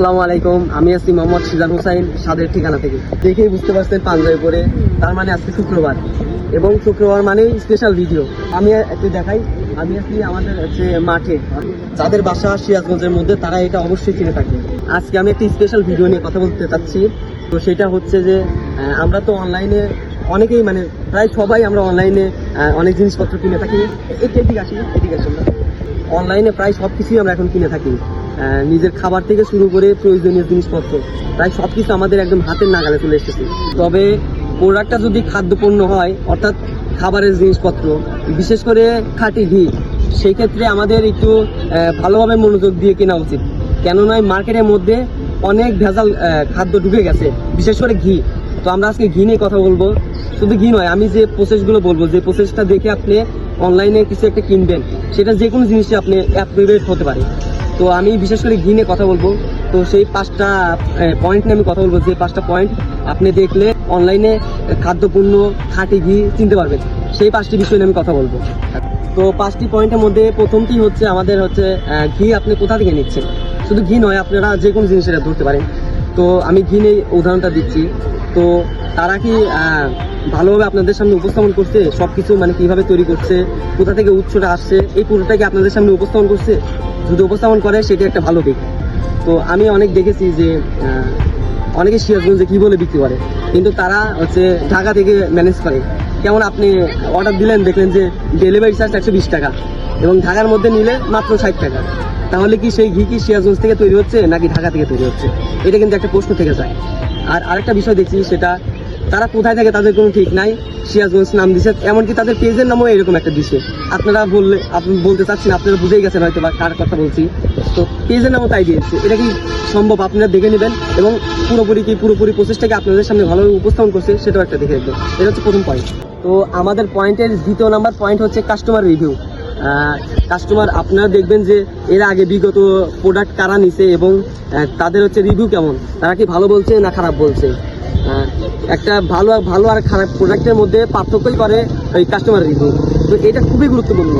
আসসালামু আলাইকুম। আমি আছি মোহাম্মদ সিজান হুসাইন, সাদের ঠিকানা থেকে। দেখেই বুঝতে পারছেন পাঞ্জাবি পরে তার মানে আজকে শুক্রবার। এবং শুক্রবার মানে স্পেশাল ভিডিও আমি একটু দেখাই, আমি আছি আমাদের হচ্ছে মাঠে। যাদের বাসা সিরাজগঞ্জের মধ্যে, তারা এটা অবশ্যই চিনে থাকবে। আজকে আমি একটি স্পেশাল ভিডিও নিয়ে কথা বলতে চাচ্ছি। তো সেটা হচ্ছে যে আমরা তো অনলাইনে অনেকেই মানে প্রায় সবাই আমরা অনলাইনে অনেক জিনিসপত্র কিনে থাকি। এটি ঠিক আসি, এদিকে আসি। অনলাইনে প্রায় সব কিছুই আমরা এখন কিনে থাকি। নিজের খাবার থেকে শুরু করে প্রয়োজনীয় জিনিসপত্র। প্রায় সব কিছু আমাদের একদম হাতের নাগালে চলে এসেছে। তবে প্রোডাক্টটা যদি খাদ্যপণ্য হয়, অর্থাৎ খাবারের জিনিসপত্র, বিশেষ করে খাঁটি ঘি, সেই ক্ষেত্রে আমাদের একটু ভালোভাবে মনোযোগ দিয়ে কেনা উচিত। কেননা মার্কেটের মধ্যে অনেক ভেজাল খাদ্য ঢুকে গেছে, বিশেষ করে ঘি। তো আমরা আজকে ঘি নিয়ে কথা বলব। শুধু ঘি নয়, আমি যে প্রসেসগুলো বলব, যে প্রসেসটা দেখে আপনি অনলাইনে কিছু একটা কিনবেন, সেটা যে কোনো জিনিসে আপনি অ্যাপ্রিভেট হতে পারে। তো আমি বিশেষ করে ঘি নিয়ে কথা বলব। তো সেই পাঁচটা পয়েন্ট নিয়ে আমি কথা বলব। যে পাঁচটা পয়েন্ট আপনি দেখলে অনলাইনে খাদ্যপণ্য খাঁটি ঘি চিনতে পারবেন। সেই পাঁচটি বিষয় নিয়ে আমি কথা বলব। তো পাঁচটি পয়েন্টের মধ্যে প্রথমটি হচ্ছে আমাদের হচ্ছে ঘি আপনি কোথা থেকে নিচ্ছেন? শুধু ঘি নয়, আপনারা যে কোনো জিনিসের ধরতে পারেন। তো আমি ঘি নিয়ে উদাহরণটা দিচ্ছি। তো তারা কি ভালোভাবে আপনাদের সামনে উপস্থাপন করছে? সব কিছু মানে কীভাবে তৈরি করছে? কোথা থেকে উৎসটা আসছে? এই পুরোটা কি আপনাদের সামনে উপস্থাপন করছে? যদি উপস্থাপন করে, সেটি একটা ভালো দিক। তো আমি অনেক দেখেছি যে অনেকে সিরাজগঞ্জে কি বলে বিক্রি করে। কিন্তু তারা হচ্ছে ঢাকা থেকে ম্যানেজ করে। কেমন আপনি অর্ডার দিলেন, দেখলেন যে ডেলিভারি চার্জ একশো বিশ টাকা এবং ঢাকার মধ্যে নিলে মাত্র ষাট টাকা। তাহলে কি সেই ঘি কি সিরাজগঞ্জ থেকে তৈরি হচ্ছে নাকি ঢাকা থেকে তৈরি হচ্ছে? এটা কিন্তু একটা প্রশ্ন থেকে যায়। আর আরেকটা বিষয় দেখছি সেটা, তারা কোথায় থাকে তাদের কোনো ঠিক নাই, সিরাজগঞ্জ নাম দিছে, এমনকি তাদের পেজের নামও এরকম একটা দিছে। আপনারা বললে, আপনি বলতে চাচ্ছেন, আপনারা বুঝেই গেছেন হয়তো বা কার কথা বলছি। তো পেজের নামও তাই দিয়েছে। এটা কি সম্ভব? আপনারা দেখে নেবেন এবং পুরোপুরি কি পুরোপুরি প্রসেসটাকে আপনাদের সামনে ভালোভাবে উপস্থাপন করছে, সেটাও একটা দেখে দেখবেন এটা হচ্ছে প্রথম পয়েন্ট তো আমাদের পয়েন্টের দ্বিতীয় নাম্বার পয়েন্ট হচ্ছে কাস্টমার রিভিউ কাস্টমার আপনারা দেখবেন যে এর আগে বিগত প্রোডাক্ট কারা নিছে এবং তাদের হচ্ছে রিভিউ কেমন? তারা কি ভালো বলছে না খারাপ বলছে? একটা ভালো ভালো আর খারাপ প্রোডাক্টের মধ্যে পার্থক্যই করে ওই কাস্টমার রিভিউ তো এটা খুবই গুরুত্বপূর্ণ।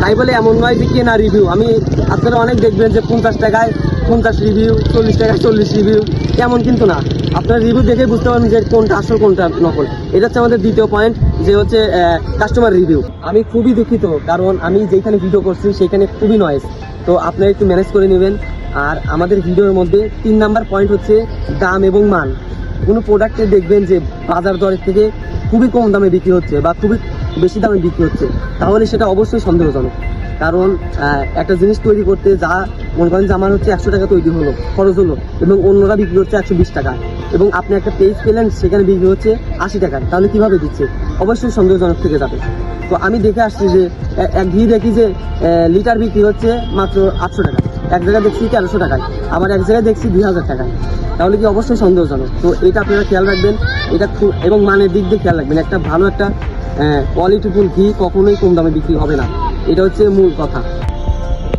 তাই বলে এমন নয় যে কেনা রিভিউ আমি আপনারা অনেক দেখবেন যে পঞ্চাশ টাকায় পঞ্চাশ রিভিউ চল্লিশ টাকায় চল্লিশ রিভিউ এমন কিন্তু না। আপনারা রিভিউ দেখে বুঝতে পারবেন যে কোনটা আসল, কোনটা নকল। এটা হচ্ছে আমাদের দ্বিতীয় পয়েন্ট যে হচ্ছে কাস্টমার রিভিউ আমি খুবই দুঃখিত, কারণ আমি যেখানে ভিডিও করছি সেখানে খুবই নয়েস তো আপনারা একটু ম্যানেজ করে নেবেন। আর আমাদের ভিডিওর মধ্যে তিন নাম্বার পয়েন্ট হচ্ছে দাম এবং মান। কোনো প্রোডাক্টে দেখবেন যে বাজার দরের থেকে খুবই কম দামে বিক্রি হচ্ছে বা খুবই বেশি দামে বিক্রি হচ্ছে। তাহলে সেটা অবশ্যই সন্দেহজনক। কারণ একটা জিনিস তৈরি করতে যা মনে করেন যে আমার হচ্ছে একশো টাকা তৈরি হলো, খরচ হলো, এবং অন্যরা বিক্রি হচ্ছে একশো বিশ টাকা, এবং আপনি একটা পেজ পেলেন, সেখানে বিক্রি হচ্ছে আশি টাকায় তাহলে কীভাবে দিচ্ছে? অবশ্যই সন্দেহজনক থেকে যাবে। তো আমি দেখে আসছি যে এক ঘি দেখি যে লিটার বিক্রি হচ্ছে মাত্র আটশো টাকা, এক জায়গায় দেখছি তেরোশো টাকায়, আবার এক জায়গায় দেখছি দুই হাজার টাকায়, তাহলে কি অবশ্যই সন্দেহজনক? তো এটা আপনারা খেয়াল রাখবেন, এটা এবং মানের দিক দিয়ে খেয়াল রাখবেন, একটা ভালো একটা কোয়ালিটিফুল ঘি কখনোই কম দামে বিক্রি হবে না। এটা হচ্ছে মূল কথা।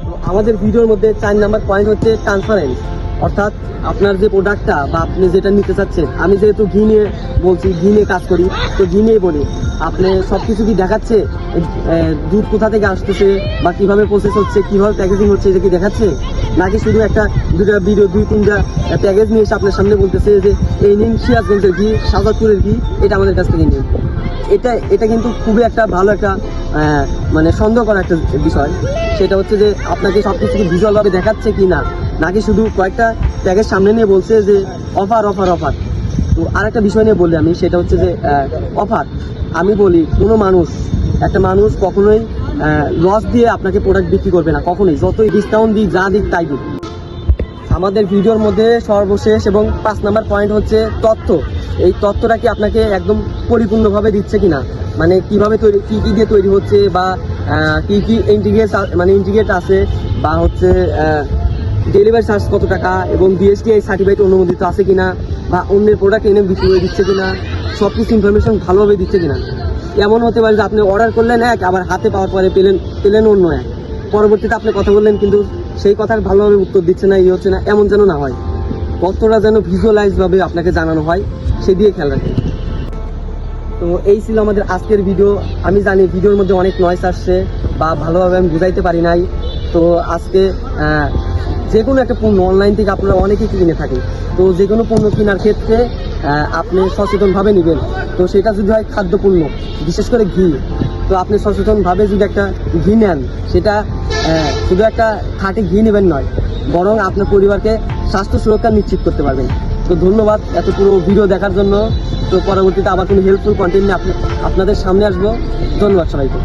তো আমাদের ভিডিওর মধ্যে চার নাম্বার পয়েন্ট হচ্ছে ট্রান্সপারেন্স অর্থাৎ আপনার যে প্রোডাক্টটা বা আপনি যেটা নিতে চাচ্ছেন, আমি যেহেতু ঘি নিয়ে বলছি, ঘি নিয়ে কাজ করি, তো ঘি নিয়ে বলি। আপনি সব কিছু কি দেখাচ্ছে? দুধ কোথা থেকে আসতেছে? বা কীভাবে প্রসেস হচ্ছে? কীভাবে প্যাকেজিং হচ্ছে? এটা কি দেখাচ্ছে? নাকি শুধু একটা দুটা ভিডিও দুই, তিনটা প্যাকেজ নিয়ে এসে আপনার সামনে বলতেছে যে, এই নিন সিরাজগঞ্জের ঘি, সাজাদপুরের ঘি, এটা আমাদের কাছ থেকে নিন। এটা এটা কিন্তু খুবই একটা ভালো একটা মানে সন্দেহ করা একটা বিষয়। সেটা হচ্ছে যে, আপনাকে সব কিছু কি ভিজুয়ালভাবে দেখাচ্ছে কি না? নাকি শুধু কয়েকটা প্যাকেজ সামনে নিয়ে বলছে যে, অফার অফার অফার? তো আরেকটা বিষয় নিয়ে বললি আমি, সেটা হচ্ছে যে অফার। আমি বলি, কোনো মানুষ, একটা মানুষ কখনোই লস দিয়ে আপনাকে প্রোডাক্ট বিক্রি করবে না, কখনোই। যতই ডিসকাউন্ট দিই যা দিক, তাই দিক। আমাদের ভিডিওর মধ্যে সর্বশেষ এবং পাঁচ নাম্বার পয়েন্ট হচ্ছে তথ্য। এই তথ্যটা কি আপনাকে একদম পরিপূর্ণভাবে দিচ্ছে কি না মানে কীভাবে তৈরি, কী কী দিয়ে তৈরি হচ্ছে বা কী কী কি ইন্টিগ্রেট মানে ইন্টিগ্রেট আছে বা হচ্ছে ডেলিভারি চার্জ কত টাকা এবং বিএসটিআই সার্টিফাইড অনুমোদিত আছে কিনা? বা অন্যের প্রোডাক্ট এনে বিক্রি করে দিচ্ছে কিনা, সব কিছু ইনফরমেশন ভালোভাবে দিচ্ছে কিনা। এমন হতে পারে যে আপনি অর্ডার করলেন এক, আবার হাতে পাওয়ার পরে পেলেন পেলেন অন্য এক। পরবর্তীতে আপনি কথা বললেন, কিন্তু সেই কথার ভালোভাবে উত্তর দিচ্ছে না ই হচ্ছে না, এমন যেন না হয়। কতটা যেন ভিজুয়ালাইজ ভাবে আপনাকে জানানো হয়, সে দিয়ে খেয়াল রাখবেন। তো এই ছিল আমাদের আজকের ভিডিও আমি জানি ভিডিওর মধ্যে অনেক নয়েস আসছে, বা ভালোভাবে আমি বুঝাইতে পারি নাই। তো আজকে যে কোনো একটা পণ্য অনলাইন থেকে আপনারা অনেকেই কিনে থাকেন। তো যে কোনো পণ্য কেনার ক্ষেত্রে আপনি সচেতনভাবে নেবেন। তো সেটা যদি হয় খাদ্যপণ্য, বিশেষ করে ঘি। তো আপনি সচেতনভাবে যদি একটা ঘি নেন, সেটা শুধু একটা খাঁটি ঘি নেবেন নয়, বরং আপনার পরিবারকে স্বাস্থ্য সুরক্ষা নিশ্চিত করতে পারবেন। তো ধন্যবাদ এত পুরো ভিডিও দেখার জন্য। তো পরবর্তীতে আবার কোনো হেল্পফুল কন্টেন্ট নিয়ে আপনি, আপনাদের সামনে আসব। ধন্যবাদ সবাইকে।